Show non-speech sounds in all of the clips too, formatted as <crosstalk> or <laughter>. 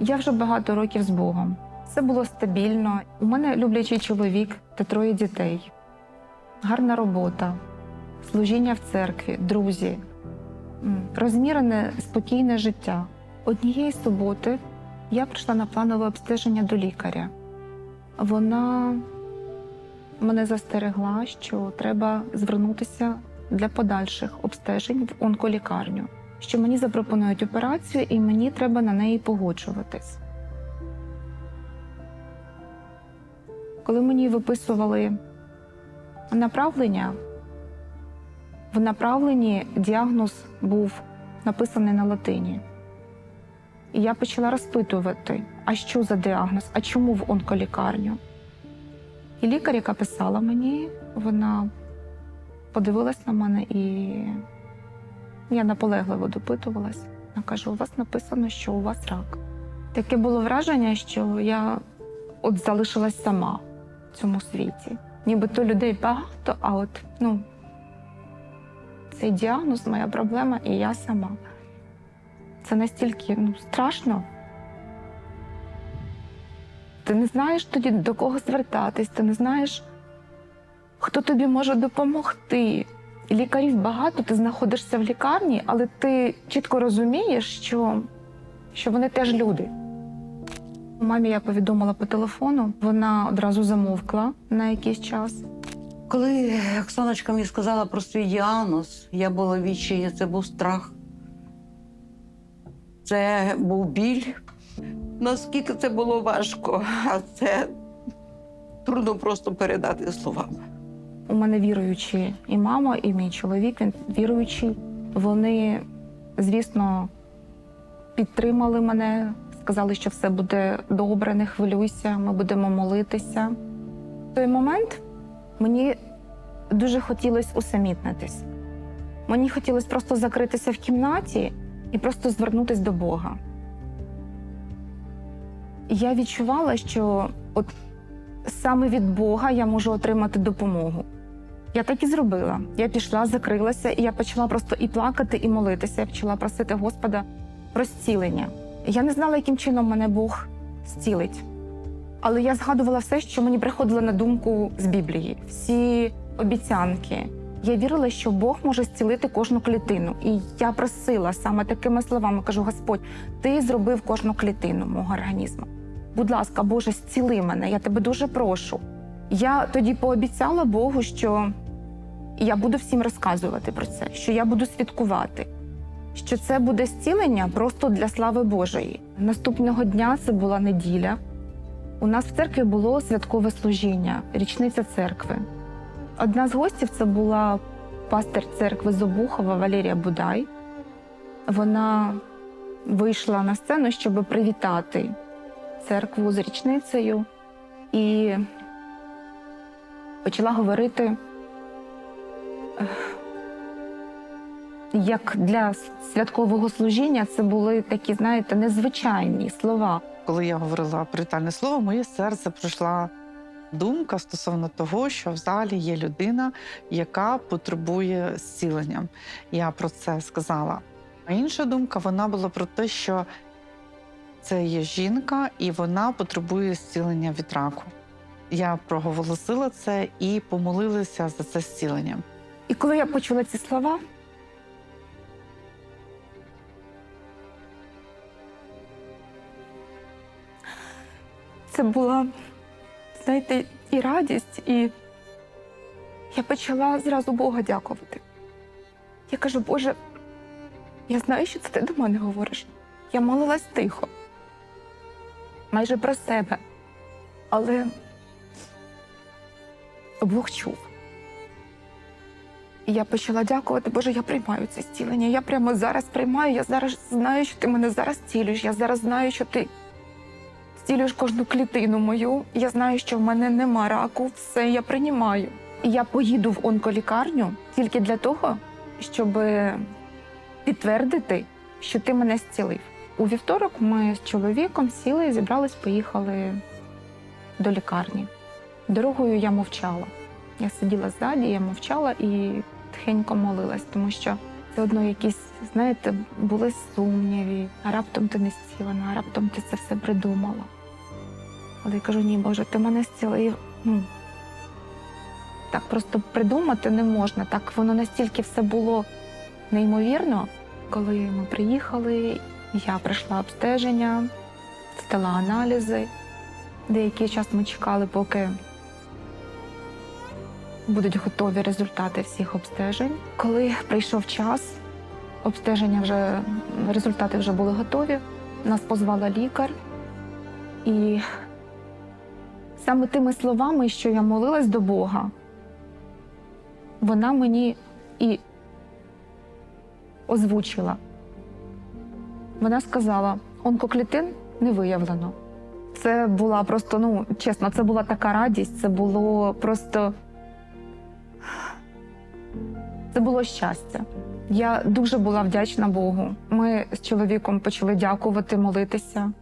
Я вже багато років з Богом. Все було стабільно. У мене люблячий чоловік та троє дітей, гарна робота, служіння в церкві, друзі, розмірене спокійне життя. Однієї суботи я прийшла на планове обстеження до лікаря. Вона мене застерегла, що треба звернутися для подальших обстежень в онколікарню, що мені запропонують операцію і мені треба на неї погоджуватись. Коли мені виписували направлення, в направленні діагноз був написаний на латині. І я почала розпитувати, а що за діагноз, а чому в онколікарню? І лікар, яка писала мені, вона подивилась на мене і я наполегливо допитувалась. Вона каже: у вас написано, що у вас рак. Таке було враження, що я от залишилась сама в цьому світі. Нібито людей багато, а от ну, цей діагноз, моя проблема, і я сама. Це настільки ну, страшно. Ти не знаєш тоді, до кого звертатись, ти не знаєш, хто тобі може допомогти. Лікарів багато, ти знаходишся в лікарні, але ти чітко розумієш, що, що вони теж люди. Мамі я повідомила по телефону, вона одразу замовкла на якийсь час. Коли Оксаночка мені сказала про свій діагноз, я була в відчаї, це був страх. Це був біль. Наскільки це було важко, а це трудно просто передати словами. У мене віруючі і мама, і мій чоловік, він віруючий. Вони, звісно, підтримали мене, сказали, що все буде добре, не хвилюйся, ми будемо молитися. В той момент мені дуже хотілося усамітнитись. Мені хотілося просто закритися в кімнаті і просто звернутися до Бога. Я відчувала, що от саме від Бога я можу отримати допомогу. Я так і зробила. Я пішла, закрилася, і я почала просто і плакати, і молитися. Я почала просити Господа про зцілення. Я не знала, яким чином мене Бог зцілить. Але я згадувала все, що мені приходило на думку з Біблії, всі обіцянки. Я вірила, що Бог може зцілити кожну клітину. І я просила саме такими словами: кажу: Господь, ти зробив кожну клітину мого організму. Будь ласка, Боже, зціли мене, я тебе дуже прошу. Я тоді пообіцяла Богу, що я буду всім розказувати про це, що я буду святкувати, що це буде зцілення просто для слави Божої. Наступного дня це була неділя. У нас в церкві було святкове служіння, річниця церкви. Одна з гостів це була пастир церкви Зобухова Валерія Будай. Вона вийшла на сцену, щоб привітати церкву з річницею і почала говорити, як для святкового служіння це були такі, знаєте, незвичайні слова. Коли я говорила привітальне слово, моє серце прийшла думка стосовно того, що в залі є людина, яка потребує зцілення. Я про це сказала. А інша думка вона була про те, що це є жінка, і вона потребує зцілення від раку. Я проголосила це і помолилася за це зцілення. І коли я почула ці слова, це була, знаєте, і радість, і я почала зразу Бога дякувати. Я кажу, Боже, я знаю, що це ти до мене говориш. Я молилась тихо, майже про себе, але Бог чув. І я почала дякувати, Боже, я приймаю це зцілення. Я прямо зараз приймаю. Я зараз знаю, що ти мене зараз цілюєш. Я зараз знаю, що ти зцілюєш кожну клітину мою. Я знаю, що в мене нема раку, все я приймаю. І я поїду в онколікарню тільки для того, щоб підтвердити, що ти мене зцілив. У вівторок ми з чоловіком сіли, зібрались, поїхали до лікарні. Дорогою я мовчала. Я сиділа ззаді, я мовчала і тихенько молилась, тому що Все одно якісь, знаєте, були сумніви, а раптом ти не зцілена, а раптом ти це все придумала. Але я кажу, ні, Боже, ти мене зцілив. Ну, так просто придумати не можна. Так воно настільки все було неймовірно. Коли ми приїхали, я пройшла обстеження, здала аналізи. Деякий час ми чекали, поки будуть готові результати всіх обстежень. Коли прийшов час, обстеження вже результати вже були готові. Нас позвала лікар, і саме тими словами, що я молилась до Бога, вона мені і озвучила. Вона сказала: онкоклітин не виявлено. Це була просто, ну чесно, це була така радість, це було просто. Це було щастя. Я дуже була вдячна Богу. Ми з чоловіком почали дякувати, молитися,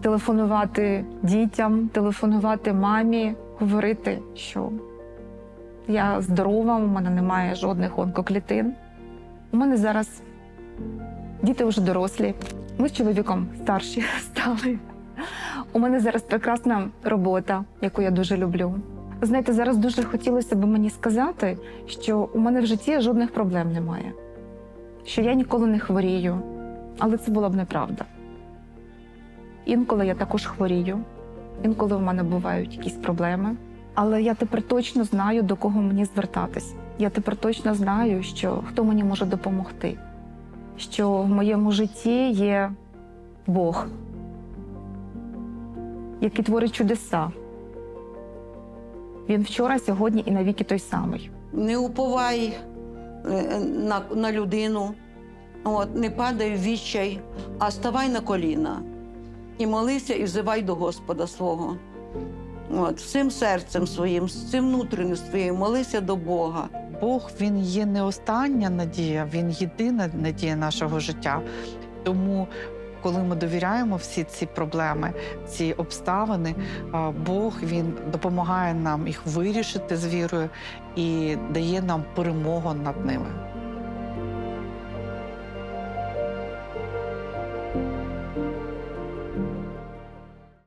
телефонувати дітям, телефонувати мамі, говорити, що я здорова, у мене немає жодних онкоклітин. У мене зараз діти вже дорослі. Ми з чоловіком старші <laughs> стали. У мене зараз прекрасна робота, яку я дуже люблю. Знаєте, зараз дуже хотілося б мені сказати, що у мене в житті жодних проблем немає, що я ніколи не хворію, але це була б неправда. Інколи я також хворію, інколи в мене бувають якісь проблеми. Але я тепер точно знаю, до кого мені звертатись. Я тепер точно знаю, що хто мені може допомогти, що в моєму житті є Бог, який творить чудеса. Він вчора, сьогодні і навіки той самий. Не уповай е, на, на людину, от, не падай в відчай, а ставай на коліна і молися, і взивай до Господа свого. От, всім серцем своїм, всім внутрішнім своїм, молися до Бога. Бог він є не остання надія, він єдина надія нашого життя. Тому, коли ми довіряємо всі ці проблеми, ці обставини, Бог він допомагає нам їх вирішити з вірою і дає нам перемогу над ними.